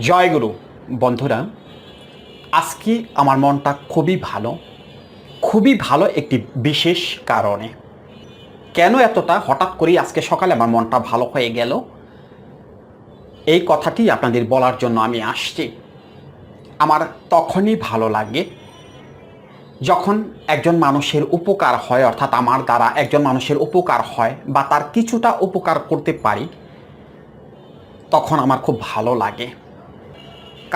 জয়গুরু বন্ধুরা, আজকে আমার মনটা খুবই ভালো খুবই ভালো একটি বিশেষ কারণে। কেন এতটা? হঠাৎ করেই আজকে সকালে আমার মনটা ভালো হয়ে গেল। এই কথাটি আপনাদের বলার জন্য আমি আসছি। আমার তখনই ভালো লাগে যখন একজন মানুষের উপকার হয়, অর্থাৎ আমার দ্বারা একজন মানুষের উপকার হয় বা তার কিছুটা উপকার করতে পারি, তখন আমার খুব ভালো লাগে।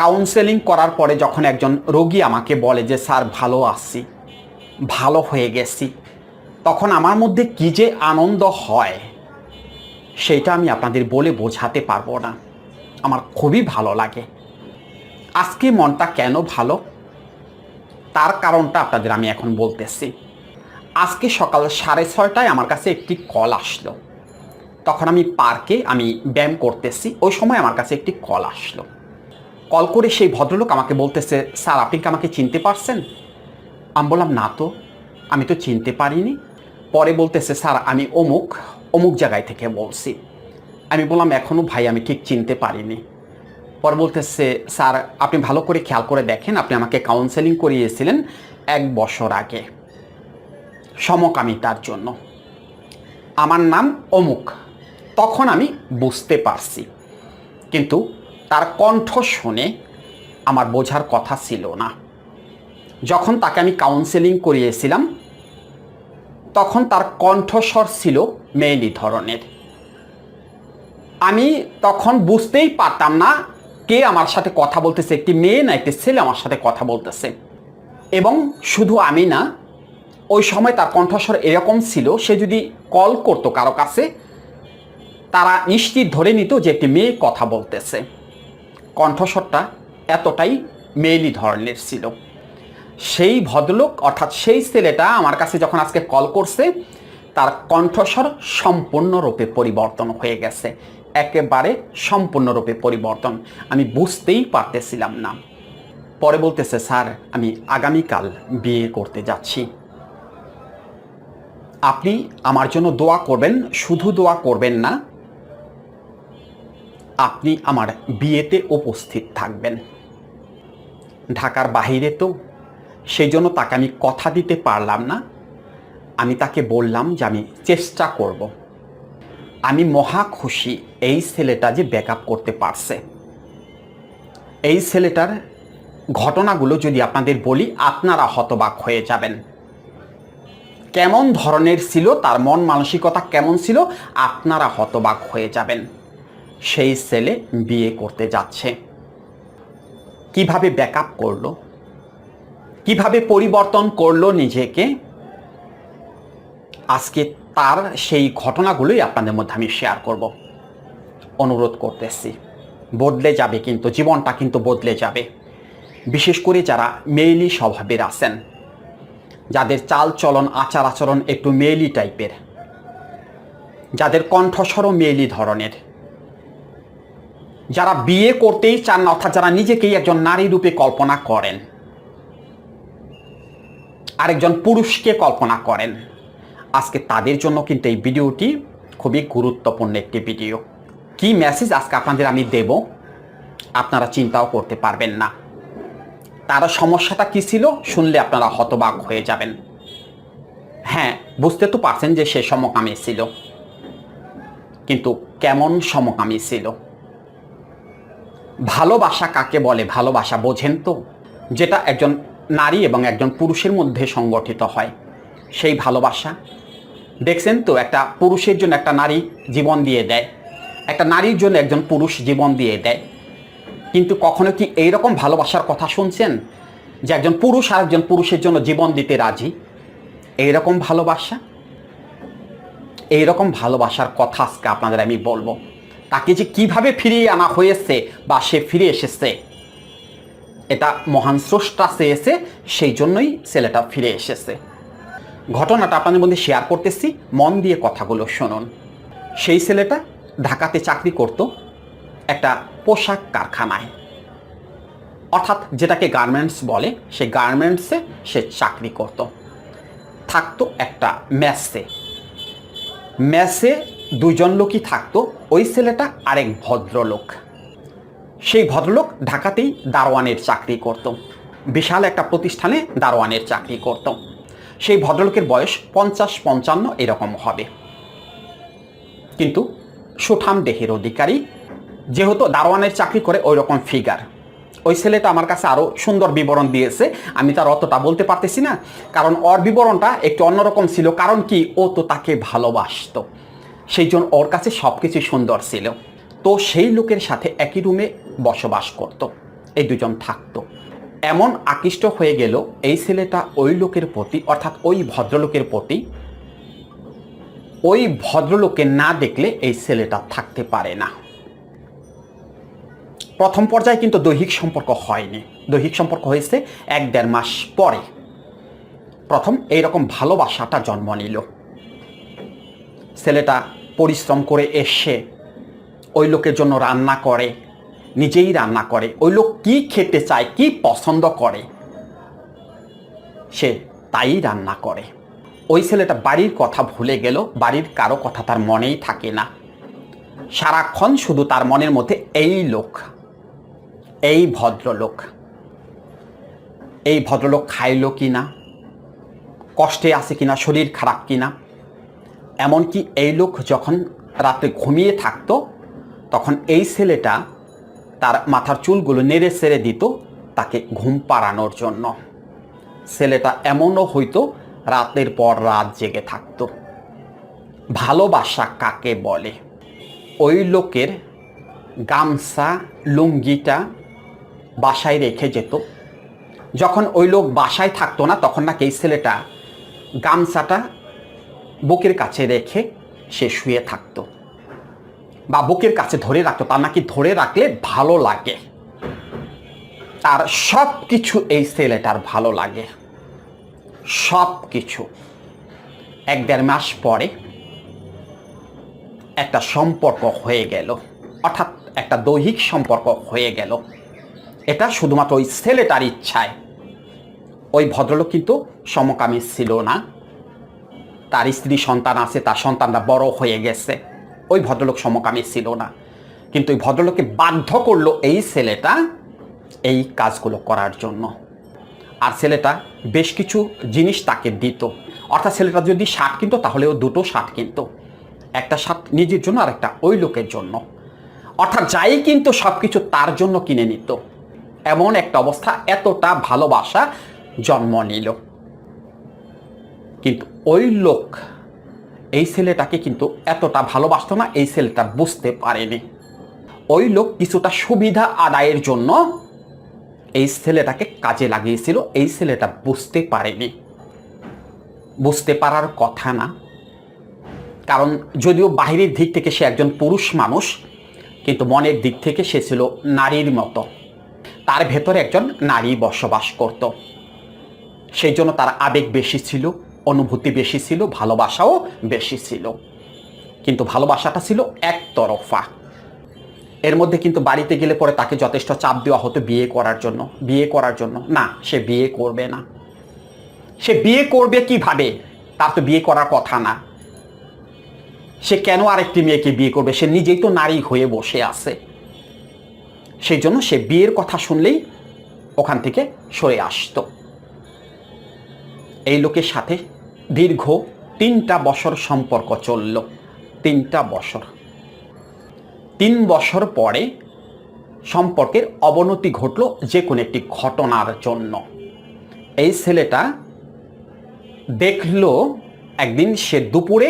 কাউন্সেলিং করার পরে যখন একজন রোগী আমাকে বলে যে, স্যার, ভালো আছি, ভালো হয়ে গেছি। তখন আমার মধ্যে কী যে আনন্দ হয় সেটা আমি আপনাদের বলে বোঝাতে পারব না। আমার খুবই ভালো লাগে। আজকে মনটা কেন ভালো? তার কারণটা আপনাদের আমি এখন বলতেছি। আজকে সকাল সাড়ে ছয়টায় আমার কাছে একটি কল আসলো। তখন আমি পার্কে আমি ব্যায়াম করতেছি, ওই সময় আমার কাছে একটি কল আসলো। কল করে সেই ভদ্রলোক আমাকে বলতেছে, স্যার, আপনি কি আমাকে চিনতে পারছেন? আমি বললাম, না তো, আমি তো চিনতে পারিনি। পরে বলতেছে, স্যার, আমি অমুক অমুক জায়গায় থেকে বলছি। আমি বললাম এখনও ভাই, আমি ঠিক চিনতে পারিনি। পরে বলতেছে, স্যার, আপনি ভালো করে খেয়াল করে দেখেন, আপনি আমাকে কাউন্সেলিং করিয়েছিলেন এক বছর আগে। সমকামিতার জন্য। আমার নাম অমুক। তখন আমি বুঝতে পারছি। কিন্তু তার কণ্ঠ শুনে আমার বোঝার কথা ছিল না। যখন তাকে আমি কাউন্সেলিং করিয়েছিলাম, তখন তার কণ্ঠস্বর ছিল মেয়েলি ধরনের। আমি তখন বুঝতেই পারতাম না কে আমার সাথে কথা বলতেছে, একটি মেয়ে না একটি ছেলে আমার সাথে কথা বলতেছে। এবং শুধু আমি না, ওই সময় তার কণ্ঠস্বর এরকম ছিল, সে যদি কল করতো কারও কাছে, তারা নিশ্চিত ধরে নিত যে একটি মেয়ে কথা বলতেছে। কণ্ঠস্বরটা এতটাই মেইলি ধরনের ছিল। সেই ভদ্রলোক, অর্থাৎ সেই ছেলেটা আমার কাছে যখন আজকে কল করছে, তার কণ্ঠস্বর সম্পূর্ণরূপে পরিবর্তন হয়ে গেছে। একেবারে সম্পূর্ণরূপে পরিবর্তন। আমি বুঝতেই পারতেছিলাম না। পরে বলতেছে, স্যার, আমি আগামীকাল বিয়ে করতে যাচ্ছি। আপনি আমার জন্য দোয়া করবেন, শুধু দোয়া করবেন না আপনি আমার বিয়েতে উপস্থিত থাকবেন। ঢাকার বাহিরে তো সেই জন্য তাকে আমি কথা দিতে পারলাম না। আমি তাকে বললাম যে আমি চেষ্টা করব। আমি মহা খুশি এই ছেলেটা যে ব্যাক করতে পারছে। এই ছেলেটার ঘটনাগুলো যদি আপনাদের বলি, আপনারা হতবাক হয়ে যাবেন। কেমন ধরনের ছিল, তার মন মানসিকতা কেমন ছিল, আপনারা হতবাক হয়ে যাবেন। সেই ছেলে বিয়ে করতে যাচ্ছে। কীভাবে ব্যাকআপ করল? কীভাবে পরিবর্তন করল নিজেকে? আজকে তার সেই ঘটনাগুলোই আপনাদের মধ্যে আমি শেয়ার করব। অনুরোধ করতেছি, বদলে যাবে কিন্তু, জীবনটা কিন্তু বদলে যাবে। বিশেষ করে যারা মেইলি স্বভাবের আছেন, যাদের চাল চলন আচার আচরণ একটু মেইলি টাইপের যাদের কণ্ঠস্বরও মেইলি ধরনের যারা বিয়ে করতেই চান না, অর্থাৎ যারা নিজেকেই একজন নারী রূপে কল্পনা করেন, আরেকজন পুরুষকে কল্পনা করেন, আজকে তাদের জন্য কিন্তু এই ভিডিওটি খুবই গুরুত্বপূর্ণ একটি ভিডিও। কি মেসেজ আজকে আপনাদের আমি দেব, আপনারা চিন্তাও করতে পারবেন না। তার সমস্যাটা কি ছিল, শুনলে আপনারা হতবাক হয়ে যাবেন। হ্যাঁ বুঝতে তো পারছেন যে সে সমকামী ছিল, কিন্তু কেমন সমকামী ছিল? ভালোবাসা কাকে বলে? ভালোবাসা বোঝেন তো? যেটা একজন নারী এবং একজন পুরুষের মধ্যে সংগঠিত হয়। সেই ভালোবাসা, দেখছেন তো, একটা পুরুষের জন্য একটা নারী জীবন দিয়ে দেয়। একটা নারীর জন্য একজন পুরুষ জীবন দিয়ে দেয়। কিন্তু কখনো কি এইরকম ভালোবাসার কথা শুনছেন? যে একজন পুরুষ আর একজন পুরুষের জন্য জীবন দিতে রাজি? এইরকম ভালোবাসা? এইরকম ভালোবাসার কথা আজকে আপনাদের আমি বলব। তাকে যে কীভাবে ফিরিয়ে আনা হয়েছে বা সে ফিরে এসেছে, এটা মহান স্রষ্টা চেয়েছে, সেই জন্যই ছেলেটা ফিরে এসেছে। ঘটনাটা আপনাদের মধ্যে শেয়ার করতেছি, মন দিয়ে কথাগুলো শুনুন। সেই ছেলেটা ঢাকাতে চাকরি করত, একটা পোশাক কারখানায়। অর্থাৎ যেটাকে গার্মেন্টস বলে, সেই গার্মেন্টসে সে চাকরি করত। থাকতো একটা ম্যাসে ম্যাসে দুজন লোকই থাকতো, ওই ছেলেটা আরেক ভদ্রলোক। সেই ভদ্রলোক ঢাকাতেই দারোয়ানের চাকরি করত। বিশাল একটা প্রতিষ্ঠানে দারোয়ানের চাকরি করত। সেই ভদ্রলোকের বয়স পঞ্চাশ পঞ্চান্ন এরকম হবে। কিন্তু সুঠাম দেহের অধিকারী, যেহেতু দারোয়ানের চাকরি করে ওই রকম ফিগার ওই ছেলেটা আমার কাছে আরও সুন্দর বিবরণ দিয়েছে, আমি তার অতটা বলতে পারতেছি না, কারণ ওর বিবরণটা একটু অন্যরকম ছিল, কারণ কি, ও তো তাকে ভালোবাসতো। সেই জন্য ওর কাছে সব কিছু সুন্দর ছিল। তো সেই লোকের সাথে একই রুমে বসবাস করত। এই দুজন থাকতো। এমন আকৃষ্ট হয়ে গেল এই ছেলেটা ওই লোকের প্রতি, অর্থাৎ ওই ভদ্রলোকের প্রতি, ওই ভদ্রলোকে না দেখলে এই ছেলেটা থাকতে পারে না। প্রথম পর্যায়ে কিন্তু দৈহিক সম্পর্ক হয়নি। দৈহিক সম্পর্ক হয়েছে এক দেড় মাস পরে। প্রথম এইরকম ভালোবাসাটা জন্ম নিল। ছেলেটা পরিশ্রম করে এসে ওই লোকের জন্য রান্না করে, নিজেই রান্না করে। ওই লোক কি খেতে চায়, কি পছন্দ করে, সে তাই রান্না করে। ওই ছেলেটা বাড়ির কথা ভুলে গেল, বাড়ির কারও কথা তার মনেই থাকে না। সারাক্ষণ শুধু তার মনের মধ্যে এই লোক, এই ভদ্রলোক এই ভদ্রলোক খাইল কি না কষ্টে আছে কিনা, শরীর খারাপ কিনা এমনকি এই লোক যখন রাতে ঘুমিয়ে থাকতো, তখন এই ছেলেটা তার মাথার চুলগুলো নেড়ে সেরে দিত তাকে ঘুম পাড়ানোর জন্য। ছেলেটা এমনও হইতো রাতের পর রাত জেগে থাকতো। ভালোবাসা কাকে বলে? ওই লোকের গামছা, লুঙ্গিটা বাসায় রেখে যেত। যখন ওই লোক বাসায় থাকতো না, তখন নাকি এই ছেলেটা গামছাটা বুকের কাছে রেখে সে শুয়ে থাকতো। বা বুকের কাছে ধরে রাখতো তার নাকি ধরে রাখলে ভালো লাগে। তার সব কিছু এই ছেলেটার ভালো লাগে। সব কিছু এক দেড় মাস পরে একটা সম্পর্ক হয়ে গেল। অর্থাৎ একটা দৈহিক সম্পর্ক হয়ে গেল। এটা শুধুমাত্র ওই ছেলেটার ইচ্ছায়। ওই ভদ্রলোক কিন্তু সমকামী ছিল না। তার স্ত্রী সন্তান আছে, তার সন্তানরা বড় হয়ে গেছে। ওই ভদ্রলোক সমকামী ছিল না। কিন্তু ওই ভদ্রলোককে বাধ্য করল এই ছেলেটা এই কাজগুলো করার জন্য। আর ছেলেটা বেশ কিছু জিনিস তাকে দিত। অর্থাৎ ছেলেটা যদি শার্ট কিনতো, তাহলে ও দুটো শার্ট কিনতো। একটা শার্ট নিজের জন্য আর একটা ওই লোকের জন্য। অর্থাৎ যাই কিন্তু সব কিছু তার জন্য কিনে নিত। এমন একটা অবস্থা, এতটা ভালোবাসা জন্ম নিল। কিন্তু ওই লোক, এই ছেলেটাকে কিন্তু এতটা ভালোবাসতো না, এই ছেলেটা বুঝতে পারেনি। ওই লোক কিছুটা সুবিধা আদায়ের জন্য এই ছেলেটাকে কাজে লাগিয়েছিল, এই ছেলেটা বুঝতে পারেনি। বুঝতে পারার কথা না। কারণ যদিও বাহিরের দিক থেকে সে একজন পুরুষ মানুষ, কিন্তু মনের দিক থেকে সে ছিল নারীর মতো। তার ভেতরে একজন নারী বসবাস করত। সেই জন্য তার আবেগ বেশি ছিল। অনুভূতি বেশি ছিল, ভালোবাসাও বেশি ছিল। কিন্তু ভালোবাসাটা ছিল একতরফা। এর মধ্যে কিন্তু বাড়িতে গেলে পরে তাকে যথেষ্ট চাপ দেওয়া হতো বিয়ে করার জন্য, বিয়ে করার জন্য। না, সে বিয়ে করবে না। সে বিয়ে করবে কীভাবে? তার তো বিয়ে করার কথা না। সে কেন আরেকটি মেয়েকে বিয়ে করবে? সে নিজেই তো নারী হয়ে বসে আছে। সেই জন্য সে বিয়ের কথা শুনলেই ওখান থেকে সরে আসতো। এই লোকের সাথে দীর্ঘ তিনটা বছর সম্পর্ক চলল। তিনটা বছর। তিন বছর পরে সম্পর্কের অবনতি ঘটল যে কোনো একটি ঘটনার জন্য। এই ছেলেটা দেখল একদিন সে দুপুরে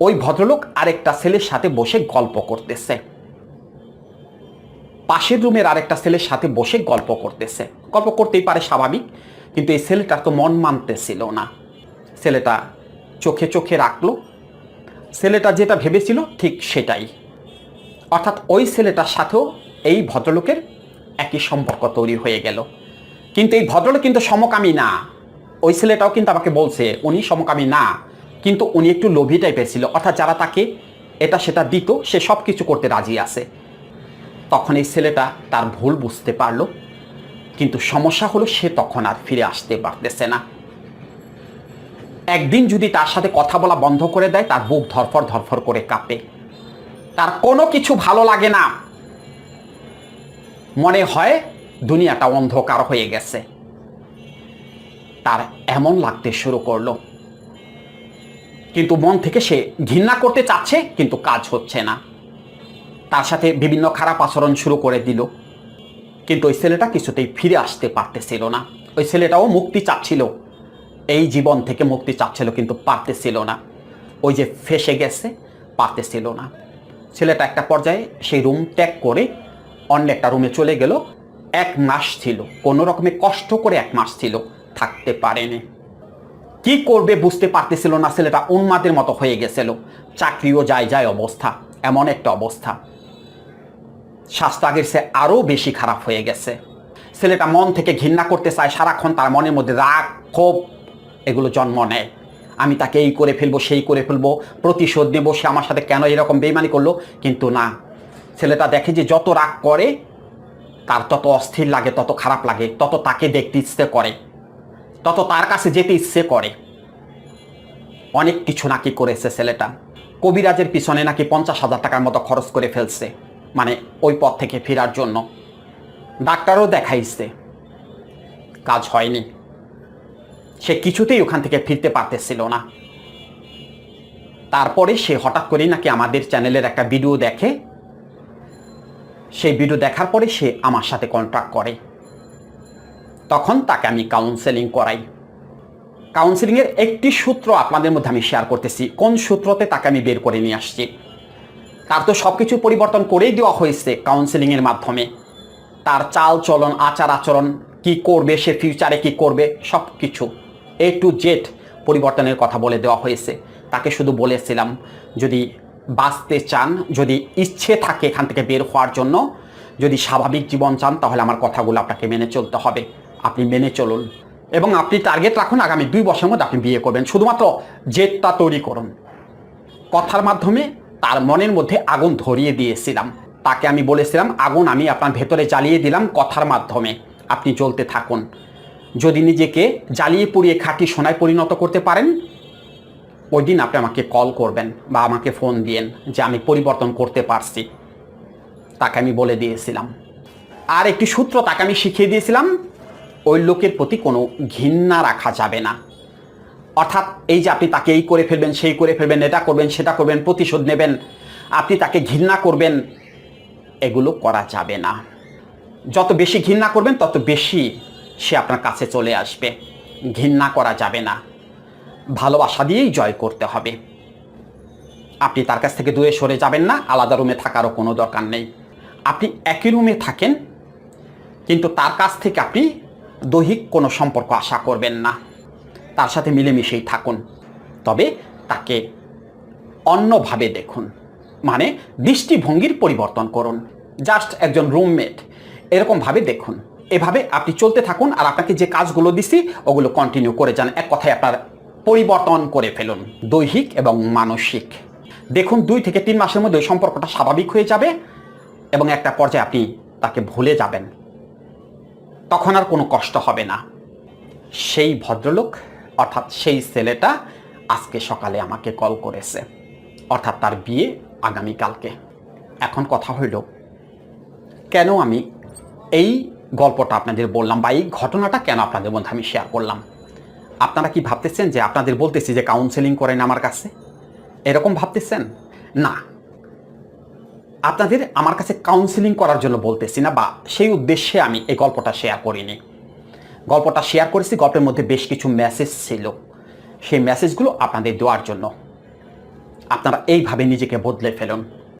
ওই ভদ্রলোক আরেকটা ছেলের সাথে বসে গল্প করতেছে। পাশের রুমের আরেকটা ছেলের সাথে বসে গল্প করতেছে। গল্প করতেই পারে স্বাভাবিক কিন্তু এই ছেলেটার তো মন মানতেছিল না। ছেলেটা চোখে চোখে রাখল। ছেলেটা যেটা ভেবেছিল ঠিক সেটাই। অর্থাৎ ওই ছেলেটার সাথেও এই ভদ্রলোকের একই সম্পর্ক তৈরি হয়ে গেল। কিন্তু এই ভদ্রলোক কিন্তু সমকামী না। ওই ছেলেটাও কিন্তু আমাকে বলছে, উনি সমকামী না। কিন্তু উনি একটু লোভী টাইপের ছিল। অর্থাৎ যারা তাকে এটা সেটা দিত, সে সব কিছু করতে রাজি আছে। তখন এই ছেলেটা তার ভুল বুঝতে পারল। কিন্তু সমস্যা হলো সে তখন আর ফিরে আসতে পারতেছে না। একদিন যদি তার সাথে কথা বলা বন্ধ করে দেয়, তার বুক ধরফর ধরফর করে কাঁপে। তার কোনো কিছু ভালো লাগে না। মনে হয় দুনিয়াটা অন্ধকার হয়ে গেছে। তার এমন লাগতে শুরু করল। কিন্তু মন থেকে সে ঘৃণা করতে চাচ্ছে, কিন্তু কাজ হচ্ছে না। তার সাথে বিভিন্ন খারাপ আচরণ শুরু করে দিল। কিন্তু ওই ছেলেটা কিছুতেই ফিরে আসতে পারতেছিল না। ওই ছেলেটাও মুক্তি চাচ্ছিল। এই জীবন থেকে মুক্তি চাচ্ছিল কিন্তু পারতেছিল না। ওই যে ফেসে গেছে, পারতেছিল না। ছেলেটা একটা পর্যায়ে সেই রুম ত্যাগ করে অন্য একটা রুমে চলে গেল। এক মাস ছিল, কোনো রকমে কষ্ট করে এক মাস ছিল, থাকতে পারেনি। কি করবে বুঝতে পারতেছিল না, ছেলেটা উন্মাদের মতো হয়ে গেছিল। চাকরিও যায় যায় অবস্থা, এমন একটা অবস্থা। স্বাস্থ্য আগের সে আরও বেশি খারাপ হয়ে গেছে। ছেলেটা মন থেকে ঘৃণা করতে চায়, সারাক্ষণ তার মনের মধ্যে রাগ, ক্ষোভ, এগুলো জন্ম নেয়। আমি তাকে এই করে ফেলব, সেই করে ফেলব, প্রতিশোধ নেব, সে আমার সাথে কেন এরকম বেইমানি করল? কিন্তু না। ছেলেটা দেখে যে যত রাগ করে, তার তত অস্থির লাগে, তত খারাপ লাগে, তত তাকে দেখতে ইচ্ছে করে, তত তার কাছে যেতে ইচ্ছে করে। অনেক কিছু নাকি করেছে ছেলেটা। কবিরাজের পিছনে নাকি পঞ্চাশ হাজার টাকার মতো খরচ করে ফেলছে। মানে ওই পথ থেকে ফেরার জন্য। ডাক্তারও দেখাইছে। কাজ হয়নি। সে কিছুতেই ওখান থেকে ফিরতে পারতেছিল না। তারপরে সে হঠাৎ করেই নাকি আমাদের চ্যানেলের একটা ভিডিও দেখে। সেই ভিডিও দেখার পরে সে আমার সাথে কন্ট্যাক্ট করে। তখন তাকে আমি কাউন্সেলিং করাই। কাউন্সেলিংয়ের একটি সূত্র আপনাদের মধ্যে আমি শেয়ার করতেছি। কোন সূত্রতে তাকে আমি বের করে নিয়ে আসছি? তার তো সব কিছু পরিবর্তন করেই দেওয়া হয়েছে কাউন্সেলিংয়ের মাধ্যমে। তার চাল চলন আচার আচরণ কি করবে সে ফিউচারে কি করবে সব কিছু এ টু জেড পরিবর্তনের কথা বলে দেওয়া হয়েছে। তাকে শুধু বলেছিলাম, যদি বাঁচতে চান, যদি ইচ্ছে থাকে এখান থেকে বের হওয়ার জন্য, যদি স্বাভাবিক জীবন চান, তাহলে আমার কথাগুলো আপনাকে মেনে চলতে হবে। আপনি মেনে চলুন। এবং আপনি টার্গেট রাখুন, আগামী দুই বছরের মধ্যে আপনি বিয়ে করবেন। শুধুমাত্র জেদটা তৈরি করুন। কথার মাধ্যমে তার মনের মধ্যে আগুন ধরিয়ে দিয়েছিলাম। তাকে আমি বলেছিলাম, আগুন আমি আপনার ভেতরে জ্বালিয়ে দিলাম কথার মাধ্যমে। আপনি জ্বলতে থাকুন। যদি নিজেকে জ্বালিয়ে পুড়িয়ে খাঁটি সোনায় পরিণত করতে পারেন, ওই দিন আপনি আমাকে কল করবেন বা আমাকে ফোন দিয়েন যে আমি পরিবর্তন করতে পারছি। তাকে আমি বলে দিয়েছিলাম। আর একটি সূত্র তাকে আমি শিখিয়ে দিয়েছিলাম, ওই লোকের প্রতি কোনো ঘৃণা রাখা যাবে না। অর্থাৎ এই যে আপনি তাকে এই করে ফেলবেন, সেই করে ফেলবেন, এটা করবেন, সেটা করবেন, প্রতিশোধ নেবেন, আপনি তাকে ঘৃণা করবেন, এগুলো করা যাবে না। যত বেশি ঘৃণা করবেন, তত বেশি সে আপনার কাছে চলে আসবে। ঘৃণা করা যাবে না। ভালোবাসা দিয়েই জয় করতে হবে। আপনি তার কাছ থেকে দূরে সরে যাবেন না, আলাদা রুমে থাকারও কোনো দরকার নেই। আপনি একই রুমে থাকেন, কিন্তু তার কাছ থেকে আপনি দৈহিক কোনো সম্পর্ক আশা করবেন না। তার সাথে মিলেমিশেই থাকুন। তবে তাকে অন্যভাবে দেখুন। মানে দৃষ্টিভঙ্গির পরিবর্তন করুন। জাস্ট একজন রুমমেট। এরকমভাবে দেখুন। এভাবে আপনি চলতে থাকুন আর আপনাকে যে কাজগুলো দিছি, ওগুলো কন্টিনিউ করে যান। এক কথায় আপনার পরিবর্তন করে ফেলুন। দৈহিক এবং মানসিক। দেখুন, দুই থেকে তিন মাসের মধ্যে ওই সম্পর্কটা স্বাভাবিক হয়ে যাবে এবং একটা পর্যায়ে আপনি তাকে ভুলে যাবেন। তখন আর কোনো কষ্ট হবে না। সেই ভদ্রলোক অর্থাৎ সেই ছেলেটা আজকে সকালে আমাকে কল করেছে, অর্থাৎ তার বিয়ে আগামীকালকে। এখন কথা হইল, কেন আমি এই গল্পটা আপনাদের বললাম বা এই ঘটনাটা কেন আপনাদের মধ্যে আমি শেয়ার করলাম? আপনারা কি ভাবতেছেন যে আপনাদের বলতেছি যে কাউন্সেলিং করেন আমার কাছে? এরকম ভাবতেছেন? না। আপনাদের আমার কাছে কাউন্সিলিং করার জন্য বলতেছি না বা সেই উদ্দেশ্যে আমি এই গল্পটা শেয়ার করিনি। গল্পটা শেয়ার করেছি, গল্পের মধ্যে বেশ কিছু মেসেজ ছিল। সেই মেসেজগুলো আপনাদের দেওয়ার জন্য। আপনারা এইভাবে নিজেকে বদলে ফেলুন।